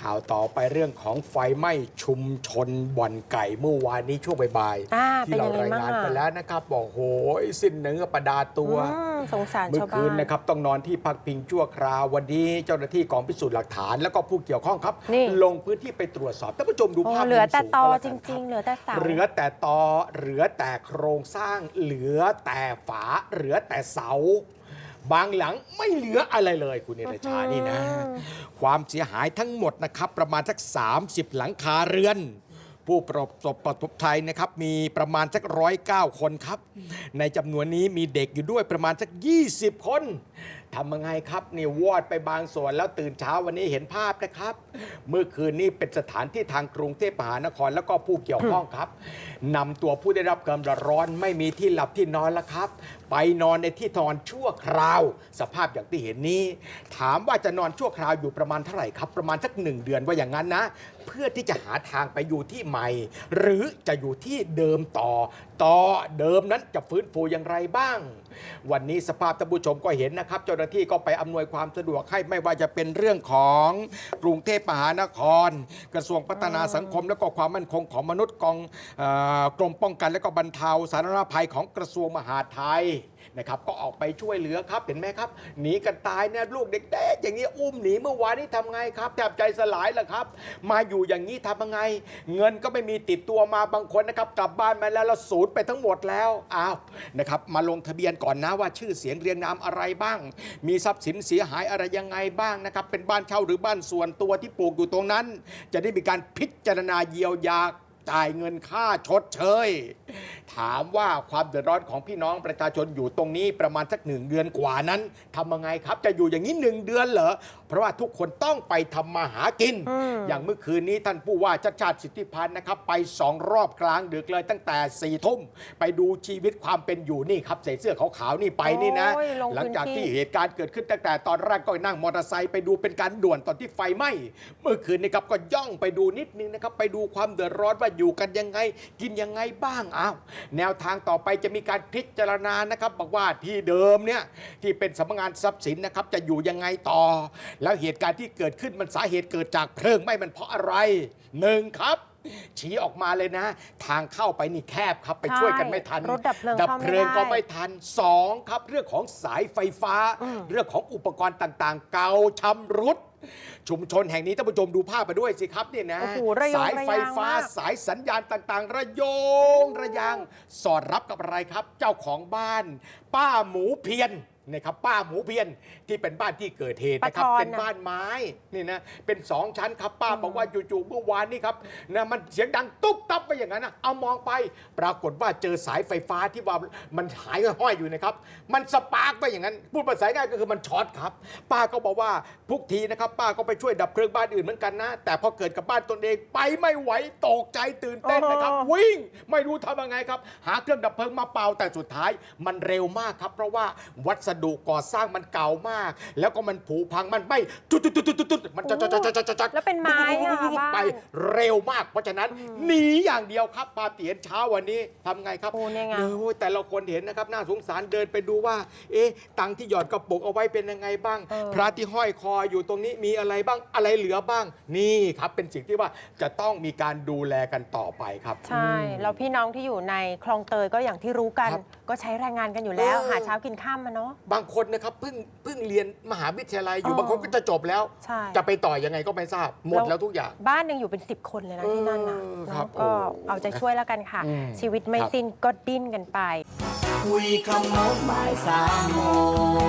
ข่าวต่อไปเรื่องของไฟไหม้ชุมชนบ่อนไก่เมื่อวานนี้ช่วงบ่ายอ่าๆที่เราเป็นรายยังไงงานบ้างอะไปแล้วนะครับ บอกโหยสิ้นเนื้อประดาตัว อืมสงสารเมื่อชาวบ้าคืนนนะครับต้องนอนที่พักพิงชั่วคราววันนี้เจ้าหน้าที่กองพิสูจน์หลักฐาน แล้วก็ผู้เกี่ยวข้องครับ นี่ ลงพื้นที่ไปตรวจสอบท่านผู้ชมดูโอ้ภาพเหลือแต่มุมสูตอก็แล้วจกันคริบงๆ เหลือแต่เสาเหลือแต่ตอเหลือแต่โครงสร้าง เหลือแต่ฝา เหลือแต่เสา บางหลังไม่เหลืออะไรเลยคุณเนตชานี่นะ ความเสียหายทั้งหมดนะครับ ประมาณสัก 30 หลังคาเรือน ผู้ประสบประสบภัยนะครับมีประมาณสักร้อยเก้าคนครับ ในจำนวนนี้มีเด็กอยู่ด้วยประมาณสัก 20 คนทำยังไงครับนี่วอดไปบางส่วนแล้วตื่นเช้าวันนี้เห็นภาพนะครับ เมื่อคืนนี้เป็นสถานที่ทางกรุงเทพมหานครแล้วก็ผู้เกี่ยวข้องครับนำตัวผู้ได้รับความเดือดร้อนไม่มีที่หลับที่นอนแล้วครับ ไปนอนในที่นอนชั่วคราว สภาพอย่างที่เห็นนี้ ถามว่าจะนอนชั่วคราวอยู่ประมาณเท่าไหร่ครับ ประมาณสักหนึ่งเดือนว่าอย่างนั้นนะ เพื่อที่จะหาทางไปอยู่ที่ใหม่หรือจะอยู่ที่เดิมต่อ ต่อเดิมนั้นจะฟื้นฟูอย่างไรบ้าง วันนี้สภาพท่านผู้ชมก็เห็นนะครับ เจ้าหน้าที่ก็ไปอำนวยความสะดวกให้ไม่ว่าจะเป็นเรื่องของกรุงเทพมหานคร กระทรวงพัฒนาสังคมและก็ความมั่นคงของมนุษย์กองอกรมป้องกันและก็บรรเทาสาธารณภัยของกระทรวงมหาดไทย นะครับก็ออกไปช่วยเหลือครับเห็นไหมครับหนีกันตายเนี่ยลูกเด็กๆอย่างนี้อุ้มหนีเมื่อวานนี้ทำไงครับแทบใจสลายแหละครับ มาอยู่อย่างนี้ทำยังไง เงินก็ไม่มีติดตัวมาบางคนนะครับกลับบ้านมาแล้วแล้วสูญไปทั้งหมดแล้วอ้าวนะครับมาลงทะเบียนก่อนนะว่าชื่อเสียงเรียงนามอะไรบ้าง มีทรัพย์สินเสียหายอะไรยังไงบ้างนะครับเป็นบ้านเช่าหรือบ้านส่วนตัวที่ปลูกอยู่ตรงนั้น จะได้มีการพิจารณาเยียวยา จ่ายเงินค่าชดเชย ถามว่าความเดือดร้อนของพี่น้องประชาชนอยู่ตรงนี้ประมาณสักหนึ่งเดือนกว่านั้นทำยังไงครับ จะอยู่อย่างนี้หนึ่งเดือนเหรอ เพราะว่าทุกคนต้องไปทำมาหากินอืมอย่างเมื่อคืนนี้ท่านผู้ว่าชัดชาติสิทธิพันธ์นะครับ ไปสองรอบกลางดึกเลยตั้งแต่สี่ทุ่มไปดูชีวิตความเป็นอยู่นี่ครับใส่เสื้อขาวๆนี่ไปนี่นะ โอ้ยลงหลังจากพื้นที่ที่เหตุการณ์เกิดขึ้นตั้งแต่ตอนแรกก็นั่งมอเตอร์ไซค์ไปดูเป็นการด่วนตอนที่ไฟไหม้เมื่อคืนนี้ครับก็ย่องไปดูนิดนึงนะครับไปดูความเดือดร้อนว่าอยู่กันยังไง กินยังไงบ้างอ้าวแนวทางต่อไปจะมีการพิจารณานะครับ บอกว่าที่เดิมเนี่ยที่เป็นสำนักงานทรัพย์สินนะครับจะอยู่ยังไงต่อ แล้วเหตุการณ์ที่เกิดขึ้นมันสาเหตุเกิดจากเพลิงไหม้มันเพราะอะไรหนึ่งครับ ชี้ออกมาเลยนะ ทางเข้าไปนี่แคบครับไปช่วยกันไม่ทันรถดับเพลิงดับเข้าเพไม่ลิงก็ได้ไม่ทันสองครับ เรื่องของสายไฟฟ้า อืม เรื่องของอุปกรณ์ต่างๆ เก่าชำรุด ชุมชนแห่งนี้ท่านผู้ชมดูภาพไปด้วยสิครับเนี่ยนะ โอ้โหระยงสายไฟฟ้าระยางมาก สายสัญญาณต่างๆ ระโยงระยาง สอดรับกับอะไรครับ เจ้าของบ้าน ป้าหมูเพียน นะครับป้าหมูเพียนที่เป็นบ้านที่เกิดเหตุนะครับป้าทอนเป็นบ้านไม้นี่นะเป็นสองชั้นครับป้าบอกว่าจู่ๆเมื่อวานนี้ครับนะมันเสียงดังตุ๊บตับไปอย่างนั้นนะเอามองไป ปรากฏว่าเจอสายไฟฟ้าที่ว่ามันหายห้อยอยู่นะครับ มันสปาร์กไปอย่างนั้น พูดภาษาง่ายก็คือมันช็อตครับ ป้าก็บอกว่าทุกทีนะครับ ป้าก็ไปช่วยดับเพลิงบ้านอื่นเหมือนกันนะ แต่พอเกิดกับบ้านตนเองไปไม่ไหวตกใจตื่นเต้นนะครับอ๋อวิ่งไม่รู้ทำยังไงครับ หาเครื่องดับเพลิงมาเป่าแต่สุดท้าย มันเร็วมากครับ เพราะว่าวัสดุก่อสร้างมันเก่ามาก แล้วก็มันผุพังมันไม่จุดจุดจุดจุดจุดมันจะจะจะจะจะจะแล้วเป็นไม้อะบ้านไปเร็วมาก เพราะฉะนั้นหนีอย่างเดียวครับพาเตียนเช้าวันนี้ทำไงครับโอ้เนี่ยไงโอ้ยแต่ละคนเห็นนะครับน่าสงสารเดินไปดูว่า เอ๊ะตังค์ที่หยอดกระปุกเอาไว้เป็นยังไงบ้างเออพระที่ห้อยคออยู่ตรงนี้มีอะไรบ้างอะไรเหลือบ้าง นี่ครับเป็นสิ่งที่ว่าจะต้องมีการดูแลกันต่อไปครับ ใช่แล้วพี่น้องที่อยู่ในคลองเตยก็อย่างที่รู้กันครับก็ใช้แรงงานกันอยู่แล้วเออหาเช้ากินข้ามมาเนาะบางคนนะครับเพิ่งเพิ่งเรียนมหาวิทยาลัยอยู่อ๋อบางคนก็จะจบแล้ว ใช่จะไปต่อยังไงก็ไม่ทราบหมดแล้วทุกอย่าง บ้านหนึ่งอยู่เป็น 10 คนเลยนะที่นั่นนะเออเนอะครับก็โอ้เอาใจช่วยแล้วกันค่ะ อืมชีวิตไม่ครับ สิ้นก็ดิ้นกันไป คุยขโมงบ่ายสามโมงคุยขโมงบ่ายสามโมง